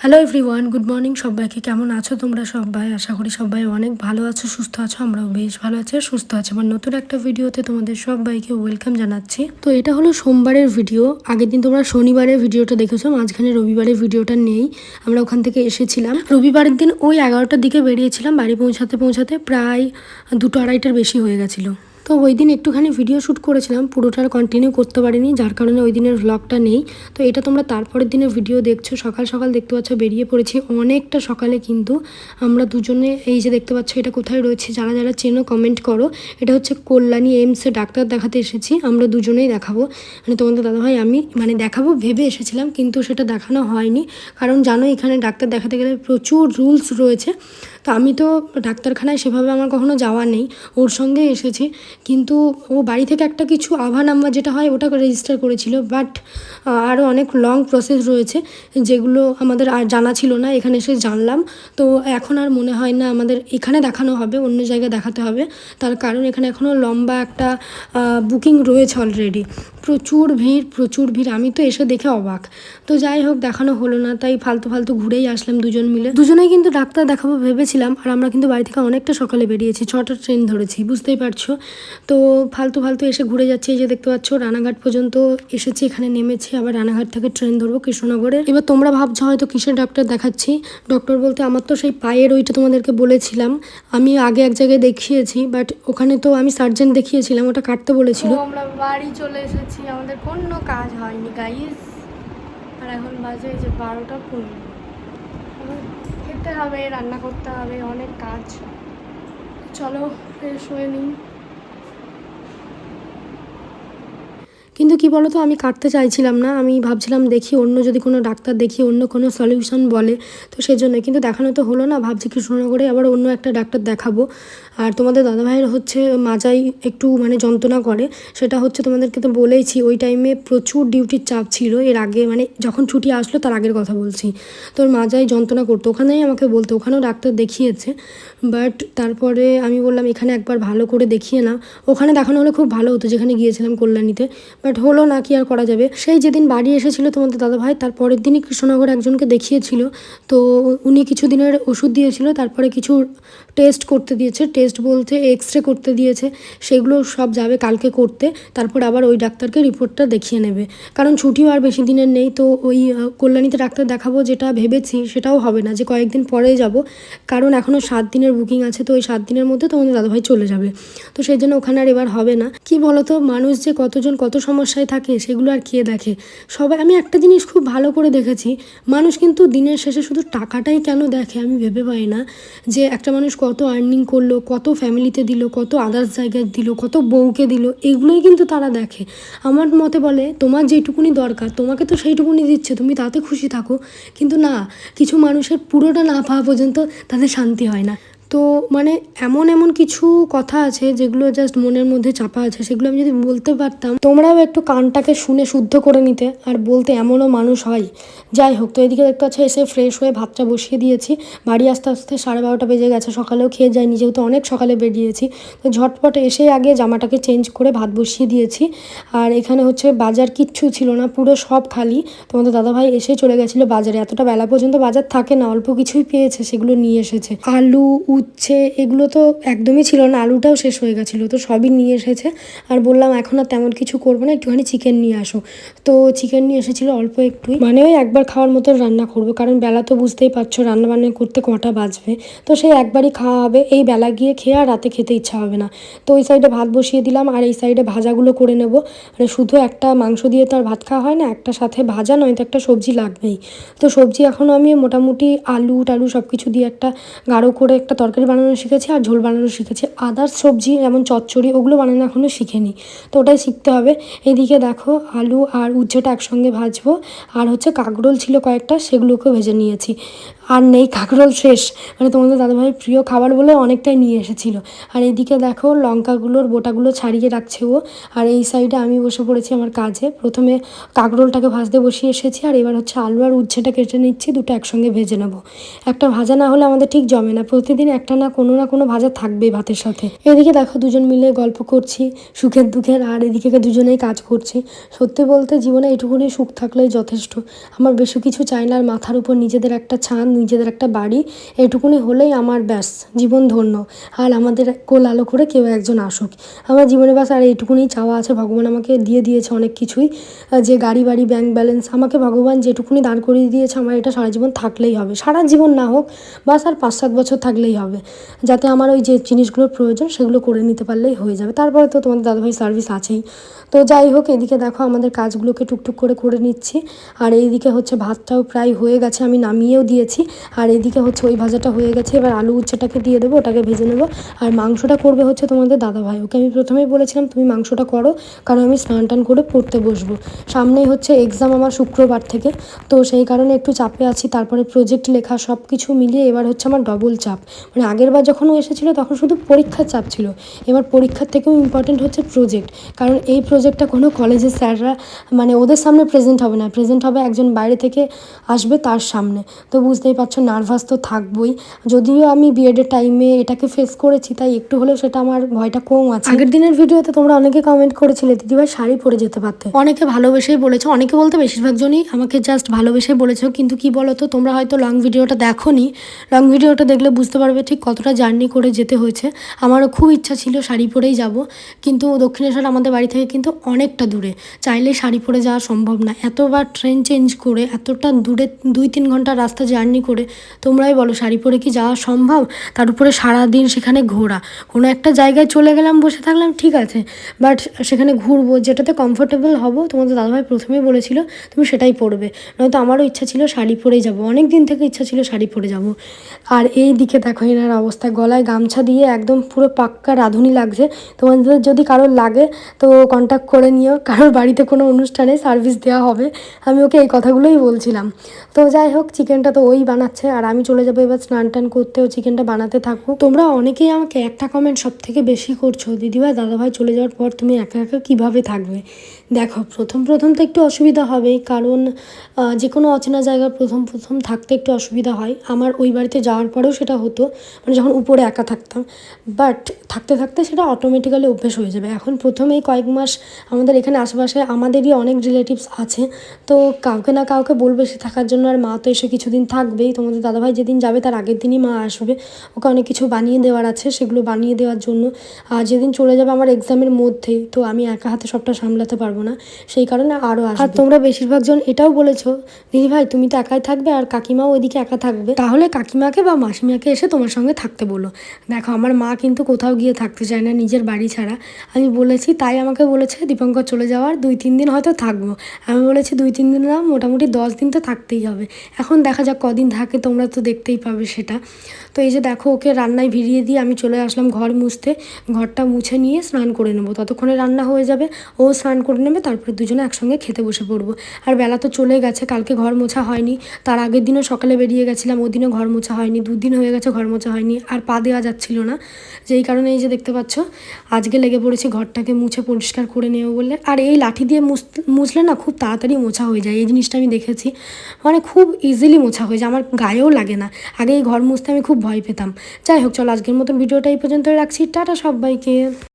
Hello everyone good morning সবাইকে কেমন আছো তোমরা সবাই? আশা করি সবাই অনেক ভালো আছো, সুস্থ আছো, আমরাও বেশ ভালো আছি আর সুস্থ আছি। আমার নতুন একটা ভিডিওতে তোমাদের সবাইকে ওয়েলকাম জানাচ্ছি। তো এটা হলো সোমবারের ভিডিও আগের দিন তোমরা শনিবারের ভিডিওটা দেখেছ, মাঝখানে রবিবারের ভিডিওটা নেই। আমরা ওখান থেকে এসেছিলাম। রবিবারের দিন ওই এগারোটার দিকে বেরিয়েছিলাম, বাড়ি পৌঁছাতে পৌঁছাতে প্রায় দুটো আড়াইটার বেশি হয়ে গেছিল। তো ওই দিন একটুখানি ভিডিও শ্যুট করেছিলাম, পুরোটা কন্টিনিউ করতে পারিনি, যার কারণে ওই দিনের ভ্লগটা নেই। তো এটা তোমরা তারপরের দিনের ভিডিও দেখছ, সকাল সকাল দেখতে পাচ্ছ বেরিয়ে পড়েছি। অনেকটা সকালে কিন্তু আমরা দুজনে, এই যে দেখতে পাচ্ছ এটা কোথায় রয়েছে, যারা যারা চেনো কমেন্ট করো। এটা হচ্ছে কল্যাণী এইমসে ডাক্তার দেখাতে এসেছি, আমরা দুজনেই দেখাবো। মানে তোমাদের দাদাভাই, আমি মানে দেখাবো, ভেবে এসেছিলাম, কিন্তু সেটা দেখানো হয়নি। কারণ জানো এখানে ডাক্তার দেখাতে গেলে প্রচুর রুলস রয়েছে। তো আমি তো ডাক্তারখানায় সেভাবে আমার কখনো যাওয়া নেই। ওর সঙ্গে এসেছি। কিন্তু ও বাড়ি থেকে একটা কিছু আভা নাম্বার যেটা হয়, ওটা রেজিস্টার করেছিল। বাট আরও অনেক লং প্রসেস রয়েছে যেগুলো আমাদের আর জানা ছিল না। এখানে এসে জানলাম। তো এখন আর মনে হয় না আমাদের এখানে দেখানো হবে, অন্য জায়গায় দেখাতে হবে। তার কারণ এখানে এখনও লম্বা একটা বুকিং রয়েছে অলরেডি প্রচুর ভিড় প্রচুর ভিড়। আমি তো এসে দেখে অবাক। তো যাই হোক, দেখানো হলো না। তাই ফালতু ফালতু ঘুরেই আসলাম দুজন মিলে। দুজনেই কিন্তু ডাক্তার দেখাবো ভেবেছিলাম আর আমরা কিন্তু বাড়ি থেকে অনেকটা সকালে বেরিয়েছি ছটার ট্রেন ধরেছি, বুঝতেই পারছ? তো ফালতু ফালতু এসে ঘুরে যাচ্ছি, এই যে দেখতে পাচ্ছ, রানাঘাট পর্যন্ত এসেছি, এখানে নেমেছি, আবার রানাঘাট থেকে ট্রেন ধরবো কৃষ্ণনগরে। এবার তোমরা ভাবছ হয়তো কিসের ডাক্তার দেখাচ্ছি? ডক্টর বলতে আমার তো সেই পায়ের ওইটা তোমাদেরকে বলেছিলাম, আমি আগে এক জায়গায় দেখিয়েছি, বাট ওখানে তো আমি সার্জেন দেখিয়েছিলাম, ওটা কাটতে বলেছিল। আমরা বাড়ি চলে এসেছি, আমাদের কোনো কাজ হয়নি গাইস আর এখন বাজে যে বারোটা পনেরো। হবে রান্না করতে হবে অনেক কাজ। চলো ফ্রেশ হয়ে নিই। কিন্তু কি বলতো, আমি কাটতে চাইছিলাম না। আমি ভাবছিলাম দেখি অন্য যদি কোনো ডাক্তার দেখি, অন্য কোনো সলিউশন বলে, তো সেই সেজন্য কিন্তু দেখানো তো হলো না, ভাবছি কৃষ্ণনগরে আবার অন্য একটা ডাক্তার দেখাবো। আর তোমাদের দাদাভাইয়ের হচ্ছে মাজাই একটু মানে যন্ত্রণা করে। সেটা হচ্ছে তোমাদেরকে তো বলেইছি, ওই টাইমে প্রচুর ডিউটির চাপ ছিল। এর আগে মানে যখন ছুটি আসলো, তার আগের কথা বলছি। তোর মাজাই যন্ত্রণা করতো। ওখানেই আমাকে বলতো, ওখানেও ডাক্তার দেখিয়েছে। বাট তারপরে আমি বললাম, এখানে একবার ভালো করে দেখিয়ে না ওখানে দেখানো হলে খুব ভালো হতো, যেখানে গিয়েছিলাম কল্যাণীতে। বাট হলো না কি আর করা যাবে। সেই যেদিন বাড়ি এসেছিল তোমাদের দাদাভাই, তার পরের দিনই কৃষ্ণনগর একজনকে দেখিয়েছিল। তো উনি কিছু দিনের ওষুধ দিয়েছিল, তারপরে কিছু টেস্ট করতে দিয়েছে। টেস্ট বলতে এক্স রে করতে দিয়েছে। সেগুলো সব যাবে কালকে করতে। তারপর আবার ওই ডাক্তারকে রিপোর্টটা দেখিয়ে নেবে। কারণ ছুটিও আর বেশি দিনের নেই, তো ওই কল্যাণীতে ডাক্তার দেখাবো যেটা ভেবেছি, সেটাও হবে না যে কয়েকদিন পরে যাব। কারণ এখনও সাত দিনের বুকিং আছে, তো ওই সাত দিনের মধ্যে তোমাদের দাদাভাই চলে যাবে। তো সেই জন্য ওখানে আর এবার হবে না। কি বলতো, মানুষ যে কতজন কত সমস্যায় থাকে, সেগুলো আর কে দেখে? সবাই, আমি একটা জিনিস খুব ভালো করে দেখেছি, মানুষ কিন্তু দিনের শেষে শুধু টাকাটাই কেন দেখে আমি ভেবে পাই না, যে একটা মানুষ কত আর্নিং করল, কত ফ্যামিলিতে দিল, কত আদার্স জায়গায় দিল, কত বউকে দিল, এগুলোই কিন্তু তারা দেখে। আমার মতে বলে, তোমার যেটুকুনি দরকার, তোমাকে তো সেইটুকুনি দিচ্ছে, তুমি তাতে খুশি থাকো। কিন্তু না, কিছু মানুষের পুরোটা না পাওয়া পর্যন্ত তাদের শান্তি হয় না। তো মানে এমন এমন কিছু কথা আছে যেগুলো জাস্ট মনের মধ্যে চাপা আছে, সেগুলো আমি যদি বলতে পারতাম, তোমরাও একটু কানটাকে শুনে শুদ্ধ করে নিতে আর বলতে এমনও মানুষ হয়। যাই হোক, তো এদিকে দেখতে পাচ্ছ এসে ফ্রেশ হয়ে ভাতটা বসিয়ে দিয়েছি। বাড়ি আসতে আসতে সাড়ে বারোটা বেজে গেছে, সকালেও খেয়ে যায়নি যেহেতু অনেক সকালে বেরিয়েছি। তো ঝটপট এসে আগে জামাটাকে চেঞ্জ করে ভাত বসিয়ে দিয়েছি। আর এখানে হচ্ছে বাজার কিচ্ছু ছিল না, পুরো সব খালি। তোমাদের দাদাভাই এসে চলে গেছিল বাজারে। এতটা বেলা পর্যন্ত বাজার থাকে না, অল্প কিছুই পেয়েছে, সেগুলো নিয়ে এসেছে। আলু উচ্ছে এগুলো তো একদমই ছিল না, আলুটাও শেষ হয়ে গেছিল, তো সবই নিয়ে এসেছে। আর বললাম, এখন আর তেমন কিছু করব না, একটুখানি চিকেন নিয়ে আসো। তো চিকেন নিয়ে এসেছিল অল্প একটু। মানে ওই একবার খাওয়ার মতো রান্না করব, কারণ বেলা তো বুঝতেই পারছ রান্না বান্না করতে কটা বাজবে। তো সেই একবারই খাওয়া হবে, এই বেলা গিয়ে খেয়ে আর রাতে খেতে ইচ্ছা হবে না। তো ওই সাইডে ভাত বসিয়ে দিলাম, আর এই সাইডে ভাজাগুলো করে নেব। মানে শুধু একটা মাংস দিয়ে তো আর ভাত খাওয়া হয় না, একটা সাথে ভাজা, নয়তো একটা সবজি লাগবেই। তো সবজি এখনও আমি মোটামুটি আলু টালু সব কিছু দিয়ে একটা গাঢ় করে একটা তরকারি বানানো শিখেছি আর ঝোল বানানো শিখেছি। আদার, সবজি, যেমন চচ্চড়ি, ওগুলো বানানো এখনও শিখেনি। তো ওটাই শিখতে হবে। এদিকে দেখো, আলু আর উচ্ছেটা একসঙ্গে ভাজবো। আর হচ্ছে কাকরোল ছিল কয়েকটা, সেগুলোকেও ভেজে নিয়েছি। আর নেই কাঁকরোল শেষ। মানে তোমাদের দাদাভাইয়ের প্রিয় খাবার বলে অনেকটাই নিয়ে এসেছিল। আর এদিকে দেখো, লঙ্কাগুলোর বোটাগুলো ছাড়িয়ে রাখছে ও। আর এই সাইডে আমি বসে পড়েছি আমার কাজে। প্রথমে কাঁকরোলটাকে ভাজতে বসিয়ে এসেছি, আর এবার হচ্ছে আলু আর উচ্ছেটা কেটে নিচ্ছি, দুটো একসঙ্গে ভেজে নেব। একটা ভাজা না হলে আমাদের ঠিক জমে না। প্রতিদিন একটা না কোনো না কোনো ভাজা থাকবেই ভাতের সাথে। এদিকে দেখো, দুজন মিলে গল্প করছি, সুখের দুঃখের, আর এদিকে দুজনেই কাজ করছি। সত্যি বলতে জীবনে এটুকুনি সুখ থাকলেই যথেষ্ট। আমার বেশি কিছু চাই না, আর মাথার উপর নিজেদের একটা ছাদ নিজেদের একটা বাড়ি, এটুকুনি হলেই আমার ব্যাস, জীবন ধন্য। আর আমাদের কোল আলো করে কেউ একজন আসুক। আমার জীবনে ব্যাস আর এইটুকুনি চাওয়া আছে, ভগবান আমাকে দিয়ে দিয়েছে অনেক কিছুই। যে গাড়ি, বাড়ি ব্যাংক ব্যালেন্স আমাকে ভগবান যেটুকুনি দান করিয়ে দিয়েছে, আমার এটা সারা জীবন থাকলেই হবে। সারা জীবন না হোক বাস আর পাঁচ সাত বছর থাকলেই হবে। যাতে আমার ওই যে জিনিসগুলোর প্রয়োজন, সেগুলো করে নিতে পারলেই হয়ে যাবে। তারপরে তো তোমাদের দাদাভাই সার্ভিস আছেই। তো যাই হোক, এদিকে দেখো আমাদের কাজগুলোকে টুকটুক করে করে নিচ্ছি। আর এইদিকে হচ্ছে ভাতটাও প্রায় হয়ে গেছে, আমি নামিয়েও দিয়েছি। আর এদিকে হচ্ছে ওই ভাজাটা হয়ে গেছে। এবার আলু উচ্ছেটাকে দিয়ে দেবো, ওটাকে ভেজে নেব। আর মাংসটা করবে হচ্ছে তোমাদের দাদাভাই ওকে আমি প্রথমেই বলেছিলাম, তুমি মাংসটা করো, কারণ আমি স্নান টান করে পড়তে বসবো। সামনেই হচ্ছে এক্সাম আমার শুক্রবার থেকে, তো সেই কারণে একটু চাপে আছি। তারপরে প্রজেক্ট লেখা সব কিছু মিলিয়ে এবার হচ্ছে আমার ডবল চাপ। মানে আগের বার যখন ও এসেছিল, তখন শুধু পরীক্ষার চাপ ছিল। এবার পরীক্ষার থেকেও ইম্পর্টেন্ট হচ্ছে প্রজেক্ট কারণ এই প্রজেক্টটা কোনো কলেজের স্যাররা মানে ওদের সামনে প্রেজেন্ট হবে না। প্রেজেন্ট হবে একজন বাইরে থেকে আসবে তার সামনে। তো বুঝতেই পারছ নার্ভাস তো থাকবই। যদিও আমি বিএডের টাইমে এটাকে ফেস করেছি তাই একটু হলেও সেটা আমার ভয়টা কম আছে। আগের দিনের ভিডিওতে তোমরা অনেকে কমেন্ট করেছিলে দিদিভাই শাড়ি পরে যেতে পারতে। অনেকে ভালোবেসেই বলেছ অনেকে বলতে বেশিরভাগ জনই আমাকে জাস্ট ভালোবেসে বলেছ কিন্তু কি বলো তো তোমরা হয়তো লং ভিডিওটা দেখো নি লং ভিডিওটা দেখলে বুঝতে পারবে ঠিক কতটা জার্নি করে যেতে হয়েছে। আমারও খুব ইচ্ছা ছিল শাড়ি পরেই যাব কিন্তু দক্ষিণেশ্বর আমাদের বাড়ি থেকে কিন্তু অনেকটা দূরে। চাইলে শাড়ি পরে যাওয়া সম্ভব না। এতবার ট্রেন চেঞ্জ করে এতটা দূরে দুই তিন ঘণ্টা রাস্তা জার্নি করে। তোমরাই বলো, শাড়ি পরে কি যাওয়া সম্ভব? তার উপরে সারাদিন সেখানে ঘোরা। কোনো একটা জায়গায় চলে গেলাম, বসে থাকলাম, ঠিক আছে। বাট সেখানে ঘুরবো, যেটাতে কমফোর্টেবল হব, তোমাদের দাদাভাই প্রথমেই বলেছিল, তুমি সেটাই পরবে। নয়তো আমারও ইচ্ছা ছিল শাড়ি পরেই যাব। অনেক দিন থেকে ইচ্ছা ছিল শাড়ি পরে যাব। আর এই দিকে দেখো, এনার অবস্থা, গলায় গামছা দিয়ে একদম পুরো পাক্কা রাঁধুনি লাগছে। তোমাদের যদি কারোর লাগে, তো কন্ট্যাক্ট করে নিও। কারোর বাড়িতে কোনো অনুষ্ঠানে সার্ভিস দেওয়া হবে। আমি ওকে এই কথাগুলোই বলছিলাম। তো যাই হোক চিকেনটা তো ওই বানাচ্ছে আর আমি চলে যাব এবার স্নান টান করতে ও চিকেনটা বানাতে থাকব তোমরা অনেকেই আমাকে একটা কমেন্ট সব থেকে বেশি করছ, দিদিভাই, দাদাভাই চলে যাওয়ার পর তুমি একা একা কীভাবে থাকবে? দেখো, প্রথম প্রথম তো একটু অসুবিধা হবেই কারণ যে কোনো অচেনা জায়গায় প্রথম প্রথম থাকতে একটু অসুবিধা হয়। আমার ওই বাড়িতে যাওয়ার পরেও সেটা হতো মানে যখন উপরে একা থাকতাম। বাট থাকতে থাকতে সেটা অটোমেটিক্যালি অভ্যেস হয়ে যাবে। এখন প্রথমেই কয়েক মাস আমাদের এখানে আশেপাশে আমাদেরই অনেক রিলেটিভস আছে। তো কাউকে না কাউকে বলবে সে থাকার জন্য, আর মা তো এসে কিছুদিন থাকবেই। তোমাদের দাদাভাই যেদিন যাবে তার আগের দিনই মা আসবে। ওকে অনেক কিছু বানিয়ে দেওয়ার আছে, সেগুলো বানিয়ে দেওয়ার জন্য। আর যেদিন চলে যাবে আমার এক্সামের মধ্যেই, তো আমি একা হাতে সবটা সামলাতে পারব না। সেই কারণে আরও আর তোমরা বেশিরভাগ জন এটাও বলেছ দিদি ভাই তুমি তো একাই থাকবে আর কাকিমাও ওইদিকে একা থাকবে। তাহলে কাকিমাকে বা মাসিমাকে এসে তোমার সঙ্গে থাকতে বলো। দেখো আমার মা কিন্তু কোথাও গিয়ে থাকতে চায় না নিজের বাড়ি ছাড়া। আমি বলেছি তাই আমাকে বলেছে দীপঙ্কর চলে যাওয়ার দুই তিন দিন হয়তো থাকব। আমি বলেছি দুই তিন দিন না মোটামুটি দশ দিন তো থাকতেই হবে। এখন দেখা যাক কদিন থাকে তোমরা তো দেখতেই পাবে সেটা। তো এই যে দেখো ওকে রান্নায় ভিড়িয়ে দিয়ে আমি চলে আসলাম ঘর মুছতে। ঘরটা মুছে নিয়ে স্নান করে নেব। ততক্ষণে রান্না হয়ে যাবে। ও স্নান করে নেবে, তারপরে দুজনে একসঙ্গে খেতে বসে পড়ব। আর বেলা তো চলে গেছে, কালকে ঘর মোছা হয়নি। তার আগের দিনও সকালে বেরিয়ে গেছিলাম ওদিনও ঘর মোছা হয়নি, দুদিন হয়ে গেছে ঘর মোছা হয়নি, আর পা দেওয়া যাচ্ছিল না। যেই কারণে এই যে দেখতে পাচ্ছ, আজকে লেগে পড়েছি ঘরটাকে মুছে পরিষ্কার করে নেব বলে। আর এই লাঠি দিয়ে মুছলে না খুব তাড়াতাড়ি মোছা হয়ে যায়, এই জিনিসটা আমি দেখেছি। মানে খুব ইজিলি মোছা হয়ে যায়, আমার গায়েও লাগে না। আগে এই ঘর মুছতে আমি খুব ভয় পেতাম। যাই হোক, চলো আজকের মতন ভিডিওটা এই পর্যন্ত রাখছি। টাটা সবাইকে।